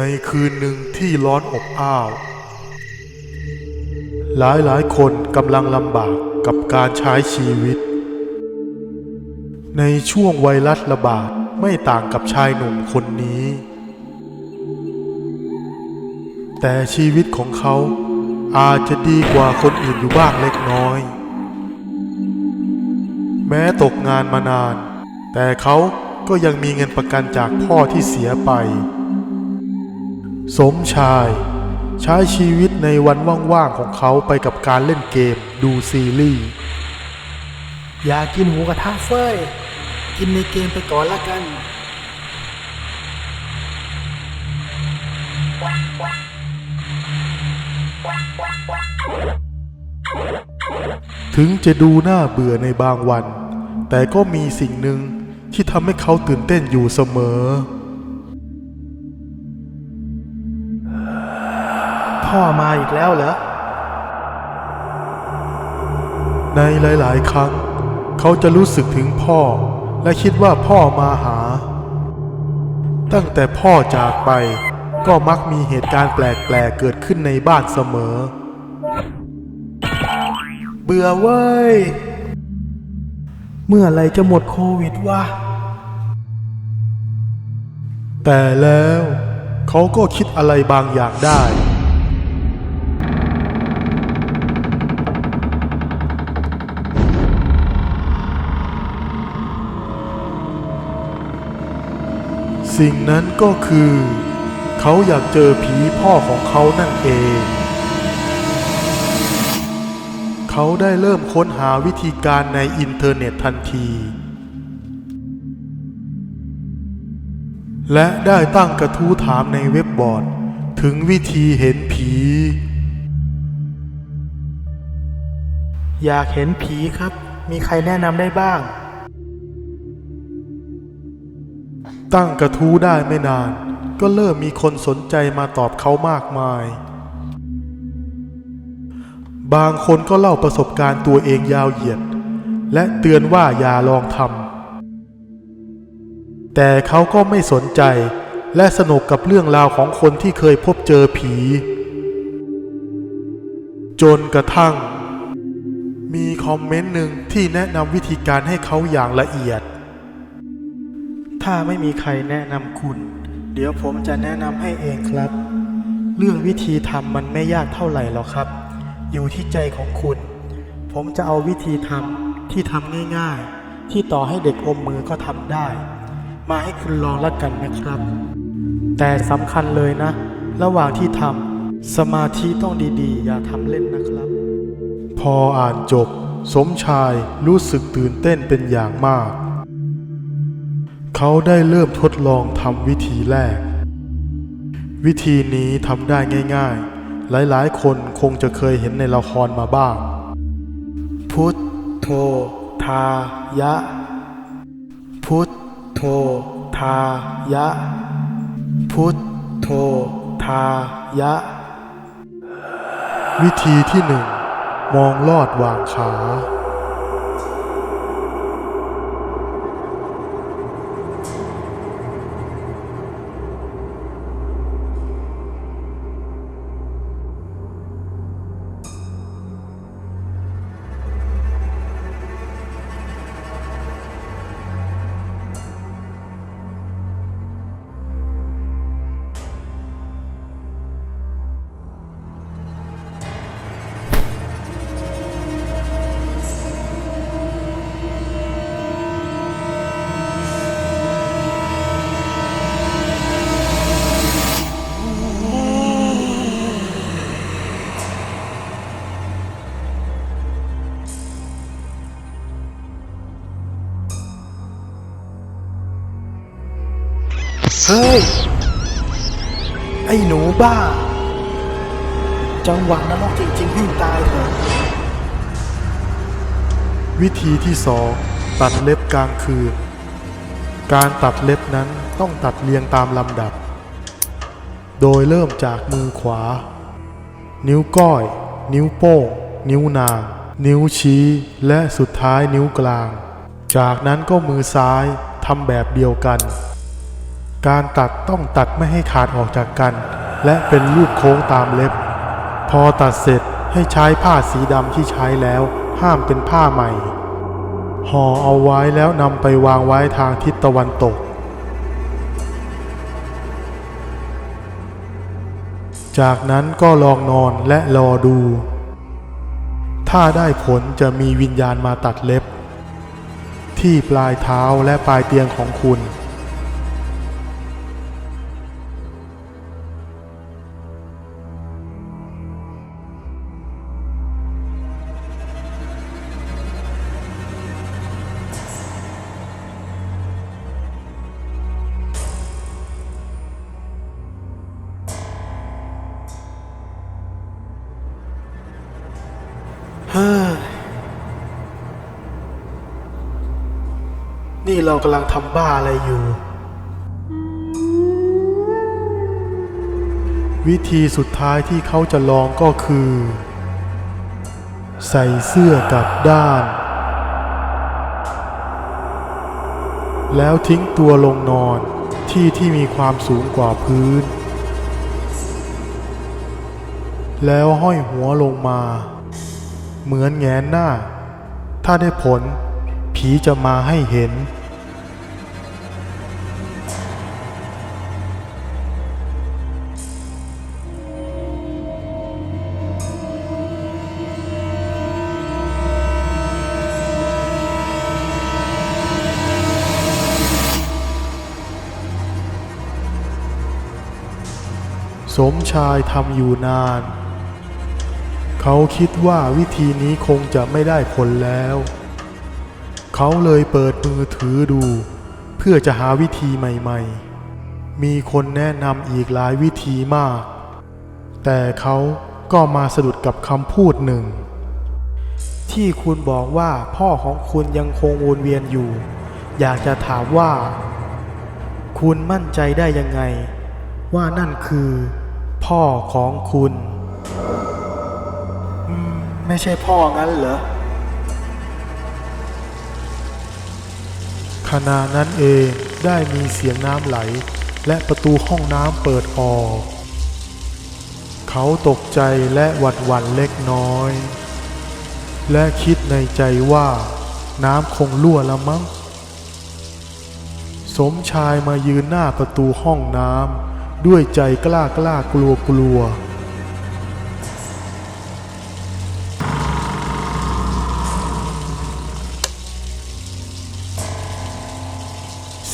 ในคืนหนึ่งที่ร้อนอบอ้าว หลายหลายคนกำลังลำบากกับการใช้ชีวิต ในช่วงไวรัสระบาดไม่ต่างกับชายหนุ่มคนนี้ แต่ชีวิตของเขาอาจจะดีกว่าคนอื่นอยู่บ้างเล็กน้อย แม้ตกงานมานาน แต่เขาก็ยังมีเงินประกันจากพ่อที่เสียไป สมชาย ใช้ชีวิตในวันว่างๆของเขาไปกับการเล่นเกมดูซีรีส์อยากกินหมูกระทะเฟ้ย กินในเกมไปก่อนละกัน ถึงจะดูน่าเบื่อในบางวัน แต่ก็มีสิ่งหนึ่งที่ทำให้เขาตื่นเต้นอยู่เสมอ พ่อมาอีกแล้วเหรอ ในหลาย ๆ ครั้ง เขาจะรู้สึกถึงพ่อ และคิดว่าพ่อมาหา ตั้งแต่พ่อจากไป ก็มักมีเหตุการณ์แปลก ๆ เกิดขึ้นในบ้านเสมอ เบื่อเว้ย เมื่อไหรจะหมดโควิดวะ แต่แล้วเขาก็คิดอะไรบางอย่างได้ สิ่งนั้นก็คือ เขาอยากเจอผีพ่อของเขานั่นเอง เขาได้เริ่มค้นหาวิธีการในอินเทอร์เน็ตทันที และได้ตั้งกระทู้ถามในเว็บบอร์ด ถึงวิธีเห็นผี อยากเห็นผีครับ มีใครแนะนำได้บ้าง ตั้งกระทู้ได้ไม่นาน ก็เริ่มมีคนสนใจมาตอบเขามากมาย บางคนก็เล่าประสบการณ์ตัวเองยาวเหยียด และเตือนว่าอย่าลองทำแต่เขาก็ไม่สนใจและสนุกกับเรื่องราวของคนที่เคยพบเจอผี จนกระทั่ง มีคอมเมนต์หนึ่งที่แนะนำวิธีการให้เขาอย่างละเอียด ถ้าไม่มีใครแนะนำคุณ เดี๋ยวผมจะแนะนำให้เองครับ เรื่องวิธีทำมันไม่ยากเท่าไหร่หรอกครับ อยู่ที่ใจของคุณ ผมจะเอาวิธีทำที่ทำง่ายๆ ที่ต่อให้เด็กอมมือก็ทำได้ มาให้คุณลองละกันนะครับ แต่สำคัญเลยนะ ระหว่างที่ทำสมาธิต้องดีๆ อย่าทำเล่นนะครับ พออ่านจบ สมชายรู้สึกตื่นเต้นเป็นอย่างมาก เขาได้เริ่มทดลองทำวิธีแรก วิธีนี้ทำได้ง่ายๆ หลายๆ คนคงจะเคยเห็นในละครมาบ้าง พุทโธทายะ พุทโธทายะ พุทโธทายะ วิธีที่หนึ่งมองลอดวางขา บ้า จังหวะนรกจริงๆให้ตายเถอะวิธีที่สองตัดเล็บกลางคืน การตัดเล็บนั้นต้องตัดเรียงตามลำดับ โดยเริ่มจากมือขวา นิ้วก้อย นิ้วโป้ง นิ้วนาง นิ้วชี้ และสุดท้ายนิ้วกลาง จากนั้นก็มือซ้ายทำแบบเดียวกัน การตัดต้องตัดไม่ให้ขาดออกจากกัน และเป็นรูปโค้งตามเล็บ พอตัดเสร็จให้ใช้ผ้าสีดำที่ใช้แล้วห้ามเป็นผ้าใหม่ห่อเอาไว้แล้วนำไปวางไว้ทางทิศตะวันตก จากนั้นก็ลองนอนและรอดู ถ้าได้ผลจะมีวิญญาณมาตัดเล็บ ที่ปลายเท้าและปลายเตียงของคุณ เรากำลังทำบ้าอะไรอยู่ วิธีสุดท้ายที่เขาจะลองก็คือ ใส่เสื้อกลับด้าน แล้วทิ้งตัวลงนอนที่ที่มีความสูงกว่าพื้น แล้วห้อยหัวลงมา เหมือนแงนหน้า ถ้าได้ผล ผีจะมาให้เห็น สมชายทำอยู่นาน เขาคิดว่าวิธีนี้คงจะไม่ได้ผลแล้ว เขาเลยเปิดมือถือดู เพื่อจะหาวิธีใหม่ๆ มีคนแนะนำอีกหลายวิธีมาก แต่เขาก็มาสะดุดกับคำพูดหนึ่ง ที่คุณบอกว่าพ่อของคุณยังคงวนเวียนอยู่ อยากจะถามว่า คุณมั่นใจได้ยังไงว่านั่นคือ พ่อของคุณอืมไม่ใช่พ่องั้นเหรอ ขณะนั้นเองได้มีเสียงน้ำไหล และประตูห้องน้ำเปิดออก เขาตกใจและหวัดหวั่นเล็กน้อย และคิดในใจว่า น้ำคงรั่วละมั้ง สมชายมายืนหน้าประตูห้องน้ำ ด้วยใจกล้ากล้ากลัวกลัว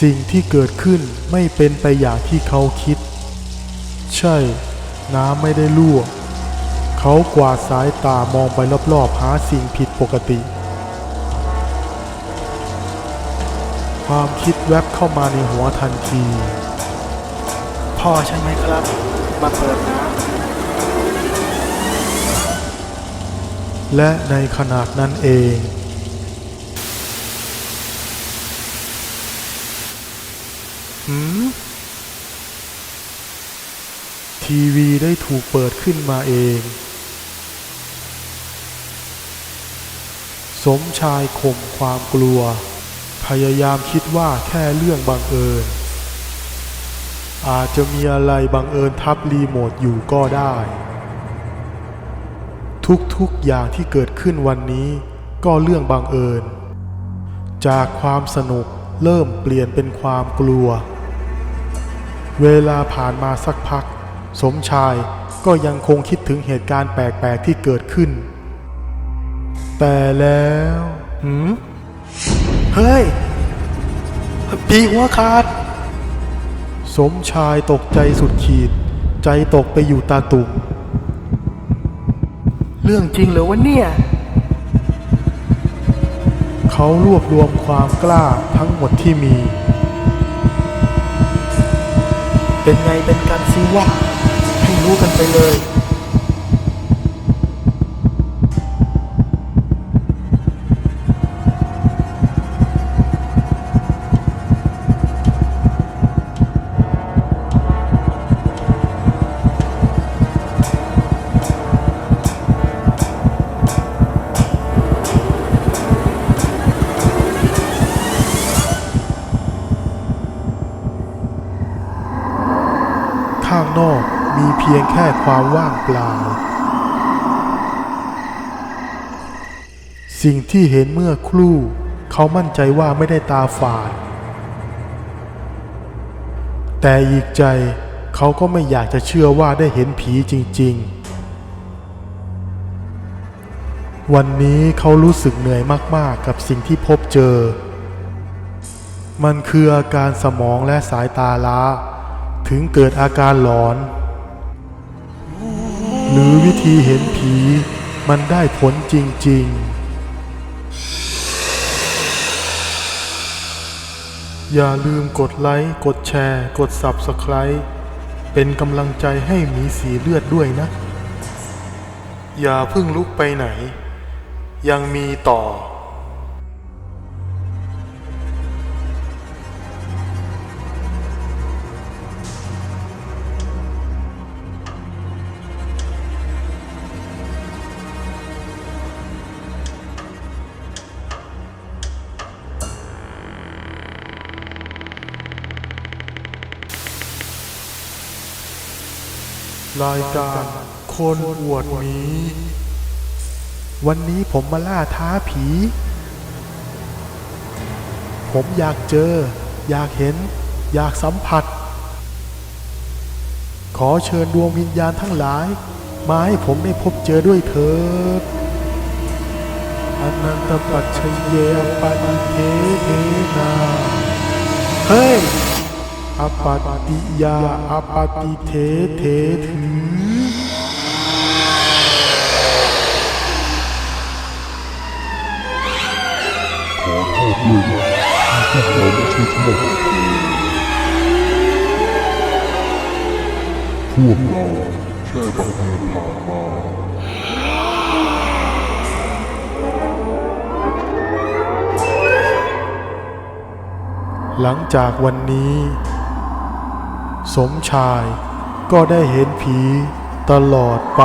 สิ่งที่เกิดขึ้นไม่เป็นไปอย่างที่เขาคิด ใช่ น้ำไม่ได้รั่วเขากวาดสายตามองไปรอบๆหาสิ่งผิดปกติ ความคิดแวบเข้ามาในหัวทันที พ่อใช่ไหมครับ มาเปิดน้และในขนาดนั้นเอง หืม ทีวีได้ถูกเปิดขึ้นมาเอง สมชายข่มความกลัว พยายามคิดว่าแค่เรื่องบังเอิญ อาจจะมีอะไรบังเอิญทับรีโมทอยู่ก็ได้ ทุกๆอย่างที่เกิดขึ้นวันนี้ก็เรื่องบังเอิญ จากความสนุกเริ่มเปลี่ยนเป็นความกลัว เวลาผ่านมาสักพัก สมชายก็ยังคงคิดถึงเหตุการณ์แปลก ๆ ที่เกิดขึ้น แต่แล้วหืมเฮ้ย ปีหัวขาด สมชายตกใจสุดขีด ใจตกไปอยู่ตาตุ่มเรื่องจริงเหรอวะเนี่ย เขารวบรวมความกล้าทั้งหมดที่มี เป็นไงเป็นกันสิวะให้รู้กันไปเลย พียงแค่ความว่างเปล่า สิ่งที่เห็นเมื่อครู่เขามั่นใจว่าไม่ได้ตาฝาด แต่อีกใจเขาก็ไม่อยากจะเชื่อว่าได้เห็นผีจริง ๆ วันนี้เขารู้สึกเหนื่อยมากๆกับสิ่งที่พบเจอ มันคืออาการสมองและสายตาล้า ถึงเกิดอาการหลอน หรือวิธีเห็นผีมันได้ผลจริง ๆ อย่าลืมกดไลค์ กดแชร์ กด Subscribe เป็นกำลังใจให้หมีสีเลือดด้วยนะ อย่าเพิ่งลุกไปไหน ยังมีต่อ รายการคนอวดหมี วันนี้ผมมาล่าท้าผี ผมอยากเจอ อยากเห็น อยากสัมผัส ขอเชิญดวงวิญญาณทั้งหลาย มาให้ผมได้พบเจอด้วยเถิดอนันตปัจฉเยปฏิเทเทนา เฮ้ย อปาติยาอปาติเทเทถือขอโทษด้วยนะที่พวกเราไม่ใช่ชอบพวกเราแค่บังเอิญผ่านมาหลังจากวันนี้ สมชายก็ได้เห็นผีตลอดไป